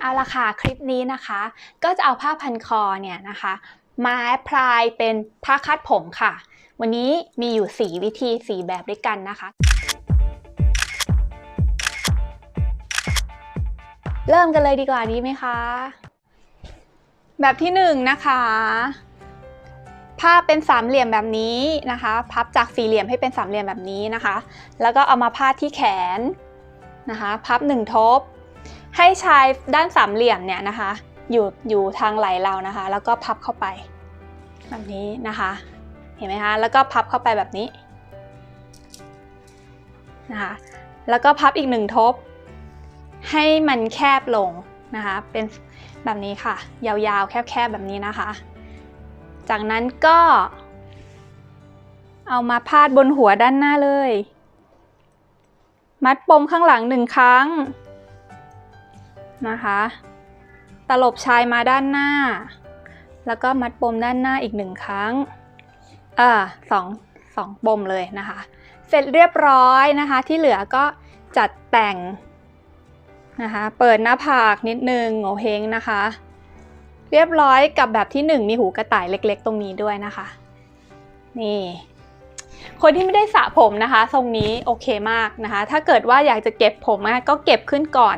เอาละค่ะคลิปนี้นะคะ ก็จะเอาผ้าพันคอเนี่ยนะคะมาแอพพลายเป็นผ้าคัดผมค่ะ วันนี้มีอยู่ 4 วิธี4แบบด้วยกันนะคะ เริ่มกันเลยดีกว่าดีไหมคะ แบบที่1นงนะคะผ้าเป็นสามเหลี่ยมแบบนี้นะคะ พับจากสี่เหลี่ยมให้เป็นสามเหลี่ยมแบบนี้นะคะ แล้วก็เอามาพาดที่แขนนะคะ พับหนึ่งทบ ให้ชายด้านสามเหลี่ยมเนี่ยนะคะ อยู่อยู่ทางไหลเรานะคะ แล้วก็พับเข้าไป แบบนี้นะคะ เห็นไหมคะแล้วก็พับเข้าไปแบบนี้นะคะแล้วก็พับอีกหนึ่งทบ ให้มันแคบลงนะคะ เป็นแบบนี้ค่ะ ยาวๆ แคบๆ แบบนี้นะคะ จากนั้นก็ เอามาพาดบนหัวด้านหน้าเลย มัดปมข้างหลังหนึ่งครั้ง นะคะ ตลบชายมาด้านหน้า แล้วก็มัดปมด้านหน้าอีกหนึ่งครั้งอ่าสองสองปมเลยนะคะ เสร็จเรียบร้อยนะคะ ที่เหลือก็จัดแต่งนะคะ เปิดหน้าผากนิดนึงโงเฮงนะคะ เรียบร้อยกับแบบที่ 1 มีหูกระต่ายเล็กๆ ตรงนี้ด้วยนะคะ นี่ คนที่ไม่ได้สระผมนะคะ ทรงนี้โอเคมากนะคะ ถ้าเกิดว่าอยากจะเก็บผมก็เก็บขึ้นก่อน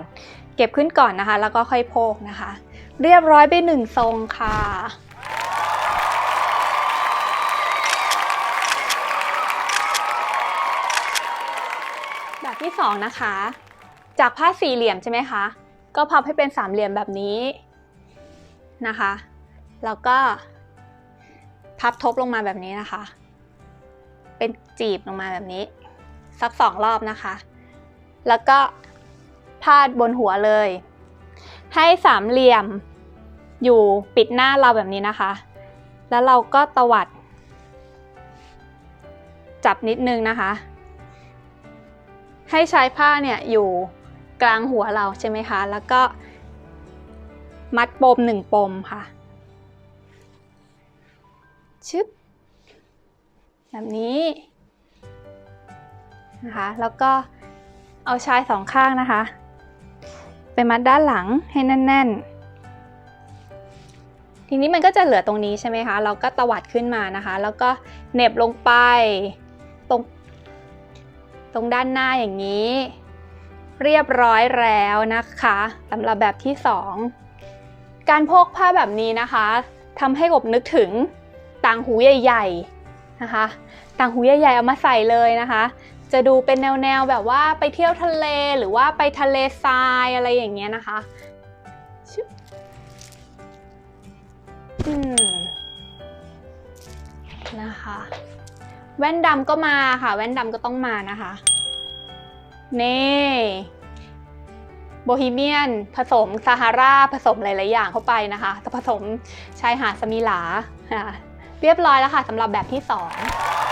เก็บขึ้นก่อนนะคะ แล้วก็ค่อยโพกนะคะ เรียบร้อยไปหนึ่งทรงค่ะแบบที่สองนะคะ จากผ้าสี่เหลี่ยมใช่ไหมคะ ก็พับให้เป็นสามเหลี่ยมแบบนี้นะคะ แล้วก็ พับทบลงมาแบบนี้นะคะ เป็นจีบลงมาแบบนี้ สักสองรอบนะคะ แล้วก็ พาดบนหัวเลย ให้สามเหลี่ยมอยู่ปิดหน้าเราแบบนี้นะคะ แล้วเราก็ตวัด จับนิดนึงนะคะ ให้ใช้ผ้าเนี่ยอยู่กลางหัวเราใช่ไหมคะ แล้วก็มัดปมหนึ่งปมค่ะ ชึบ แบบนี้นะคะ แล้วก็เอาชายสองข้างนะคะ มัดด้านหลังให้แน่น ๆ ทีนี้มันก็จะเหลือตรงนี้ใช่ไหมคะ เราก็ตวัดขึ้นมานะคะ แล้วก็เหน็บลงไปตรงตรงด้านหน้าอย่างนี้ เรียบร้อยแล้วนะคะสำหรับแบบที่ 2 การพกผ้าแบบนี้นะคะทำให้กบนึกถึงต่างหูใหญ่ ๆนะคะ ต่างหูใหญ่ๆเอามาใส่เลยนะคะ จะดูเป็นแนวๆแบบว่าไปเที่ยวทะเลหรือว่าไปทะเลทรายอะไรอย่างเงี้ยนะคะชึบอืมนะคะ แว่นดำก็มาค่ะ แว่นดำก็ต้องมานะคะนี่โบฮีเมียน ผสมซาฮาราผสมหลาย ๆ อย่างเข้าไปนะคะจะผสมชายหาดสมิลา เรียบร้อยแล้วค่ะสำหรับแบบที่2เอา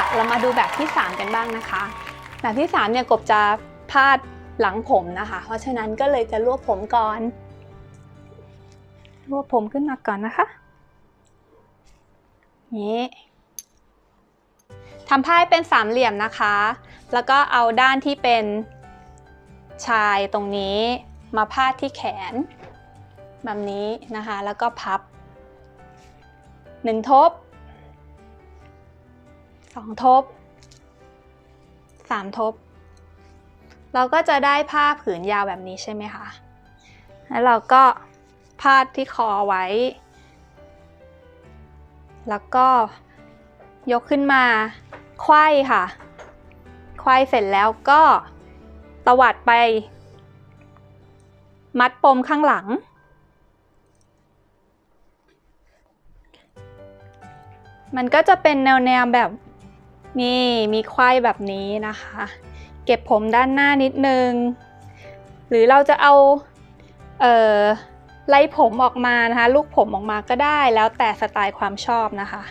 ล่ะเรามาดูแบบที่ 3 กันบ้างนะคะ แบบที่3เนี่ยกบจะพาดหลังผมนะคะ เพราะฉะนั้นก็เลยจะรวบผมก่อน รวบผมขึ้นมาก่อนนะคะนี้ทำผ้าให้เป็นสามเหลี่ยมนะคะ แล้วก็เอาด้านที่เป็นชายตรงนี้มาพาดที่แขน แบบนี้นะคะ แล้วก็พับหนึ่งทบ สองทบสามทบ เราก็จะได้ผ้าผืนยาวแบบนี้ใช่ไหมคะ แล้วเราก็พาดที่คอไว้ แล้วก็ยกขึ้นมาไขว้ค่ะ ไขว้เสร็จแล้วก็ตวัดไป มัดปมข้างหลัง มันก็จะเป็นแนวแนวแบบ นี่มีไขว้แบบนี้นะคะ เก็บผมด้านหน้านิดนึง หรือเราจะเอาเอ่อไล่ผมออกมานะคะ ลูกผมออกมาก็ได้แล้วแต่สไตล์ความชอบนะคะ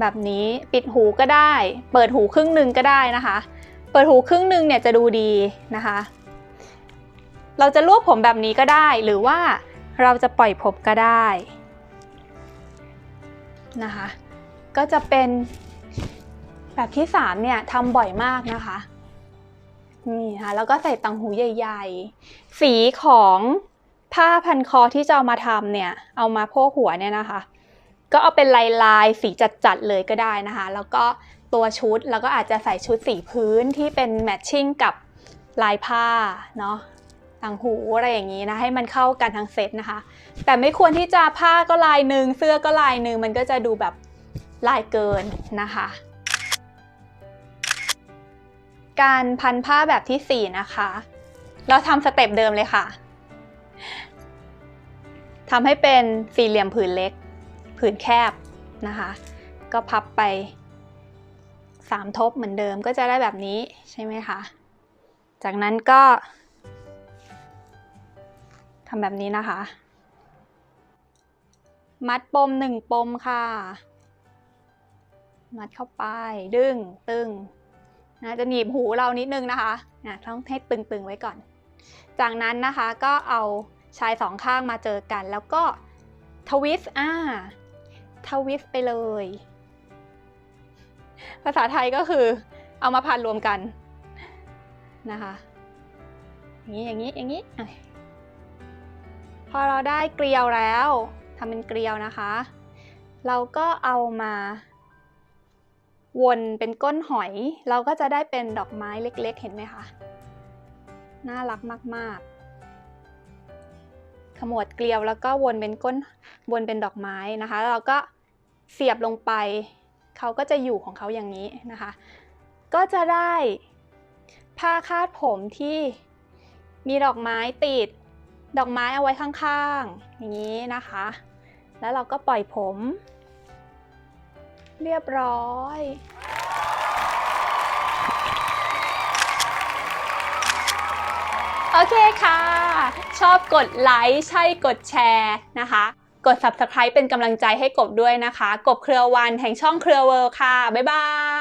แบบนี้ปิดหูก็ได้ เปิดหูครึ่งหนึ่งก็ได้นะคะ เปิดหูครึ่งหนึ่งเนี่ยจะดูดีนะคะ เราจะรวบผมแบบนี้ก็ได้หรือว่าเราจะปล่อยผมก็ได้นะคะ ก็จะเป็น แบบที่3เนี่ยทำบ่อยมากนะคะนี่ค่ะแล้วก็ใส่ตังหูใหญ่ ๆ สีของผ้าพันคอที่จะเอามาทำเนี่ย เอามาโพกหัวเนี่ยนะคะ ก็เอาเป็นลายลายสีจัดๆเลยก็ได้นะคะ แล้วก็ตัวชุดแล้วก็อาจจะใส่ชุดสีพื้นที่เป็นแมทชิ่งกับลายผ้าเนาะต่างหูอะไรอย่างนี้นะให้มันเข้ากันทั้งเซตนะคะ แต่ไม่ควรที่จะผ้าก็ลายหนึ่งเสื้อก็ลายหนึ่งมันก็จะดูแบบลายเกินนะคะ การพันผ้าแบบที่ 4 นะคะ เราทำสเต็ปเดิมเลยค่ะทำให้เป็นสี่เหลี่ยมผืนเล็ก ผืนแคบนะคะ ก็พับไป 3 ทบเหมือนเดิมก็จะได้แบบนี้ใช่ไหมคะ จากนั้นก็ทำแบบนี้นะคะ มัดปมหนึ่งปมค่ะ มัดเข้าไป ดึง ตึง นะจะหนีบหูเรานิดนึงนะคะนะต้องให้ตึงๆไว้ก่อน จากนั้นนะคะก็เอาชายสองข้างมาเจอกัน แล้วก็ทวิสต์อ่าทวิสต์ไปเลย ภาษาไทยก็คือเอามาพันรวมกันนะคะ อย่างนี้อย่างนี้อย่างนี้พอเราได้เกลียวแล้วทำเป็นเกลียวนะคะ เราก็เอามา วนเป็นก้นหอย เราก็จะได้เป็นดอกไม้เล็กๆ เห็นไหมคะ น่ารักมากๆ ขมวดเกลียวแล้วก็วนเป็นก้นวนเป็นดอกไม้นะคะแล้วเราก็เสียบลงไป เขาก็จะอยู่ของเขาอย่างนี้นะคะ ก็จะได้ผ้าคาดผมที่มีดอกไม้ติด ดอกไม้เอาไว้ข้างๆ อย่างนี้นะคะ แล้วเราก็ปล่อยผม เรียบร้อย โอเคค่ะ ชอบกดไลค์ใช่กดแชร์นะคะ กด Subscribe เป็นกำลังใจให้กบด้วยนะคะ กบเครือวันแห่งช่องเครือเวิร์ค่ะ บ๊ายบาย